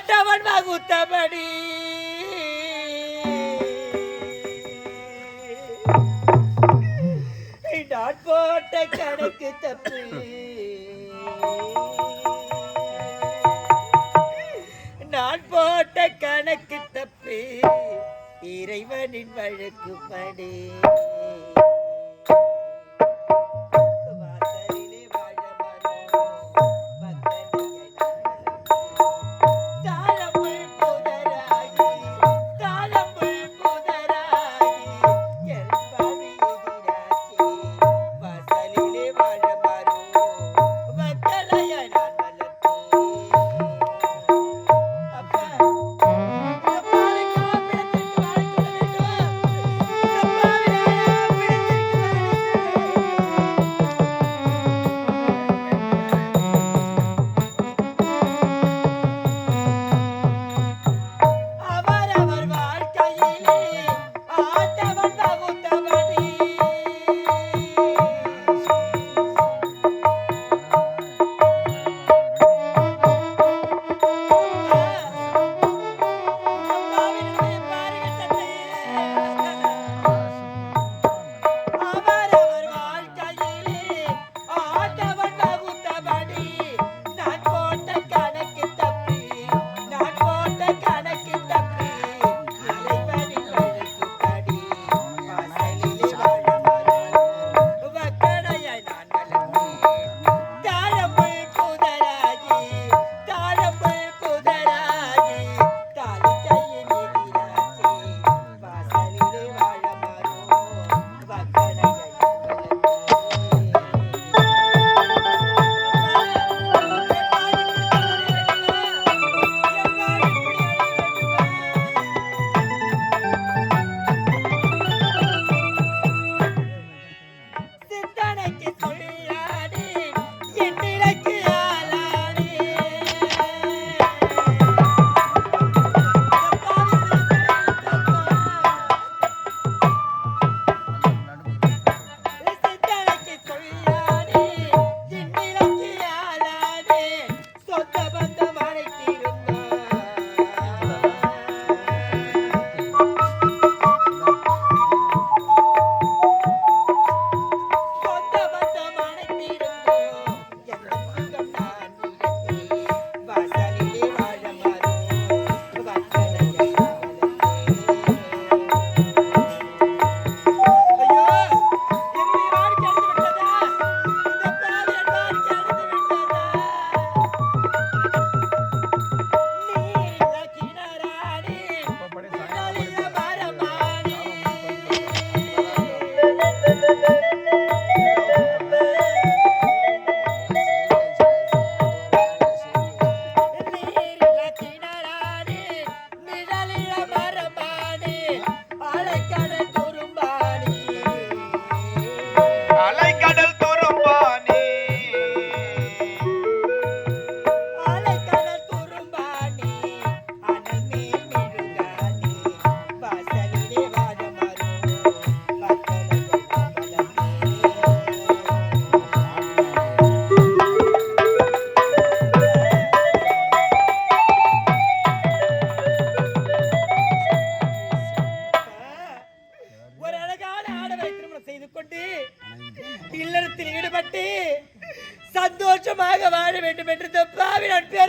ஆண்டவன் வகுத்தபடி. நான் போட்ட கணக்கு தப்பு. நான் போட்ட கணக்கு தப்பு. இறைவனின் வழக்குப்படி.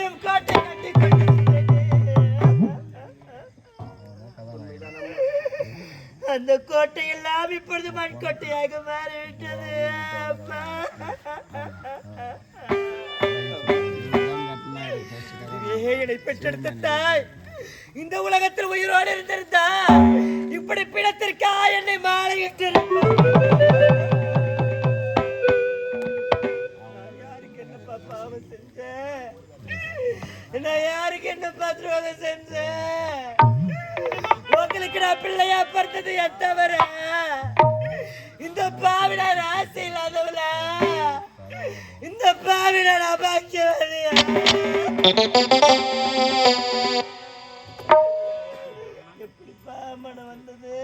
எல்லாரும் கோட்டை கட்டி அந்த கோட்டை. எல்லாம் இப்பொழுது மண் மாறிவிட்டது. என்னை பெற்றெடுத்த இந்த உலகத்தில் உயிரோடு இருந்திருந்தா இப்படி பிணத்திற்கா என்னை மாலையிட்டிருந்தேன் துரோகம் செஞ்ச. நான் யாருக்கு என்ன துரோகம் செஞ்ச? உங்களுக்கு நான் பிள்ளையா பார்த்தது எத்தவர இந்த பாவிடர் ஆசை இல்லாதவள? இந்த பாவிடர் அபாக்கியவரைய எப்படிப்பா மனம் வந்தது?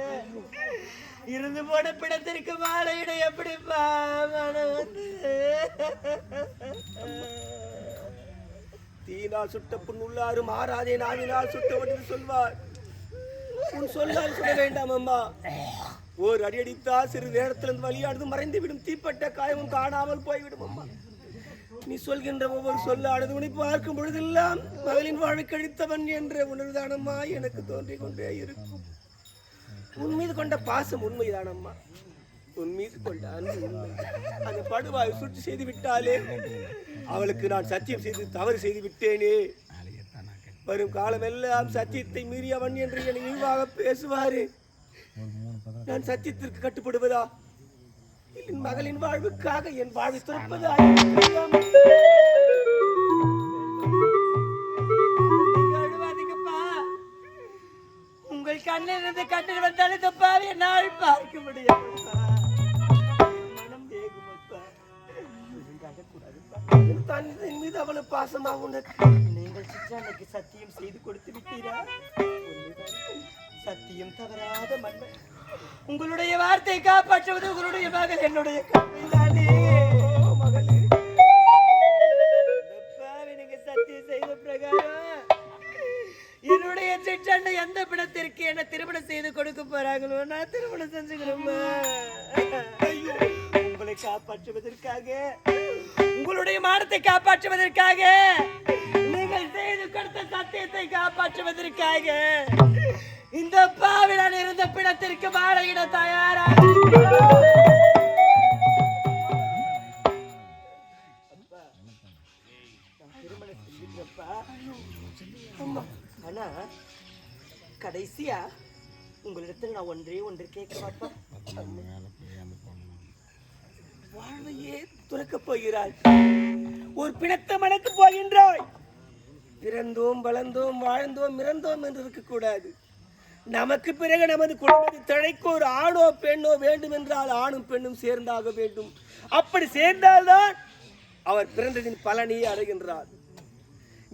இருந்து போன பிடத்திற்கு மாலையிட எப்படி தீனால் சுட்ட புண் உள்ளாறு மாறாதே நாவினால் சுட்டவன் ஒன்று சொல்வார். உன் சொல்லால் சொல்ல வேண்டாம் அம்மா. ஓர் அடி அடித்தா சிறு நேரத்திலிருந்து மறைந்து விடும் தீப்பட்ட காயமும் காணாமல் போய்விடும் அம்மா. நீ சொல்கின்ற ஒவ்வொரு சொல்லானது உனி பார்க்கும் பொழுதெல்லாம் மகளின் வாழ்க்கை கழித்தவன் என்ற உணர்தானம்மா எனக்கு தோன்றிக் கொண்டே இருக்கும். உன் மீது கொண்ட பாசம் உண்மைதானம்மா. உன் மீது கொண்ட அன்பு உண்மை. அந்த படுவாய் சுற்றி செய்து விட்டாலே அவளுக்கு நான் சத்தியம் செய்து தவறு செய்து விட்டேனே. வரும் காலமெல்லாம் சத்தியத்தை மீறியவன் என்று என்னை இழிவாக பேசுவாரு. நான் சத்தியத்திற்கு கட்டுப்படுவதா? என் மகளின் வாழ்வுக்காக என் வாழ்வை துறப்பதா? தந்தையின் மீது அவ்வளவு பாசமாக உனக்கு நீங்கள் சிற்றாண்டைக்கு சத்தியம் செய்து கொடுத்து விட்டீரா சத்தியம் தவறாத மன்னர் உங்களுடைய வார்த்தை காப்பாற்றுவது உங்களுடைய மகள் என்னுடைய கவிதானே சிற்றண்டை எந்த பிணத்திற்கு என்ன திருமணம் செய்து கொடுக்க போறாங்களோ நான் திருமணம் செஞ்சுக்கிறேம்மா ஐயோ, உங்களை காப்பாற்றுவதற்காக. உங்களுடைய மானத்தை காப்பாற்றுவதற்காக. நீங்கள் செய்து கொடுத்த சத்தியத்தை காப்பாற்றுவதற்காக. இந்த பாவிடன் இருந்த பிணத்திற்கு மாலையிட தயாராக நான் ஒன்றே ஒன்று கேட்க மாட்டேன் வாழ்வையே துறக்கப் போகிறாய். ஒரு பிணத்தை மணக்க போகின்றாய். பிறந்தோம் வளர்ந்தோம் வாழ்ந்தோம் இறந்தோம் என்று இருக்கக்கூடாது நமக்கு பிறகு நமது குடும்பத்தை தழைக்க ஒரு ஆணோ பெண்ணோ வேண்டும் என்றால் ஆணும் பெண்ணும் சேர்ந்தாக வேண்டும். அப்படி சேர்ந்தால்தான் அவர் பிறந்ததின் பலனையே அடைகின்றார்.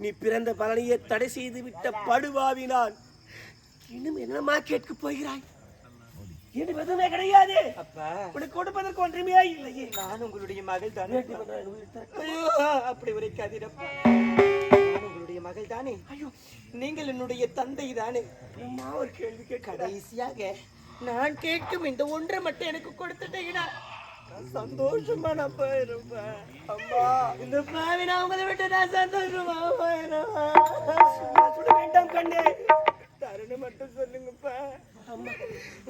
நீ பிறந்த பலனையே தடை செய்து விட்ட படுவாவினான் இன்னும் என்னமா கேட்கப் போகிறாய்? எதுவுமே கிடையாது. அப்பா. உனக்கு கொடுப்பதற்கு ஒன்றுமே இல்லையே. நான் உங்களுடைய மகள் தானே. ஐயோ அப்படி உரைக்காதீரப்பா. உங்களுடைய மகள் தானே. ஐயோ. நீங்கள் என்னுடைய தந்தை தானே. அம்மா ஒரு கேள்வி கேட்க கடைசியாக நான் கேட்கும் இந்த ஒன்றை மட்டும் எனக்கு கொடுத்துட்டீங்கன்னா சந்தோஷமா நான் போயிருப்பேன். அம்மா இந்த பாவி நான் உங்களை விட்டு நான் சந்தோஷமா போயிருவேன். வேண்டாம் கண்ணே. தருணம் மட்டும் சொல்லுங்கப்பா.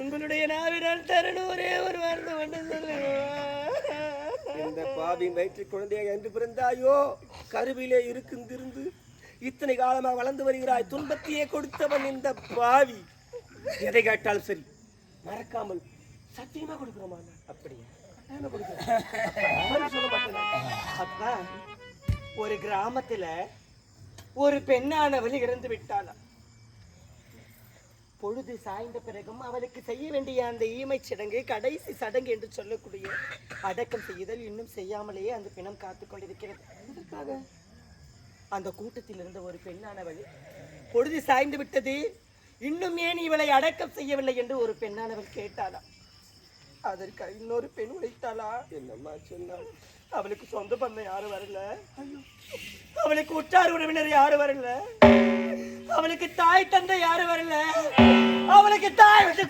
உங்களுடைய நாவினால் தரணும் ஒரே ஒரு வார்த்தை மட்டும் சொல்லுங்க இந்த பாவி வயிற்று குழந்தையாக என்று பிறந்தாயோ? கருவிலே இருக்குந்திருந்து இத்தனை காலமாக வளர்ந்து வருகிறாய் துன்பத்தையே கொடுத்தவன் இந்த பாவி. எதை கேட்டாலும் சரி மறக்காமல் சத்தியமா கொடுக்குறோமா? அப்படியா? அப்பா ஒரு கிராமத்துல ஒரு பெண்ணானவள் இறந்து விட்டாளாம். பொழுது சாய்ந்த பிறகும் அவளுக்கு செய்ய வேண்டிய அந்த ஈமைச் சடங்கு கடைசி சடங்கு என்று சொல்லக்கூடிய அடக்கம் செய்தல் இன்னும் செய்யாமலேயே அந்த பிணம் காத்து கொண்டிருக்கிறது. அதற்காக அந்த கூட்டத்தில் இருந்த ஒரு பெண்ணானவள் பொழுது சாய்ந்து விட்டது இன்னும் ஏன் இவளை அடக்கம் செய்யவில்லை? என்று ஒரு பெண்ணானவள் கேட்டாளா அதற்கு இன்னொரு பெண் உழைத்தாளா? என்னம்மா சொன்னாள்? அவளுக்கு சொந்த பந்தம் யாரும் வரல. அவளுக்கு உற்றார் உறவினர் யாரும் வரல. அவளுக்கு தாய் தந்தை யாரும் வரல. அவளுக்கு தாய் விட்டு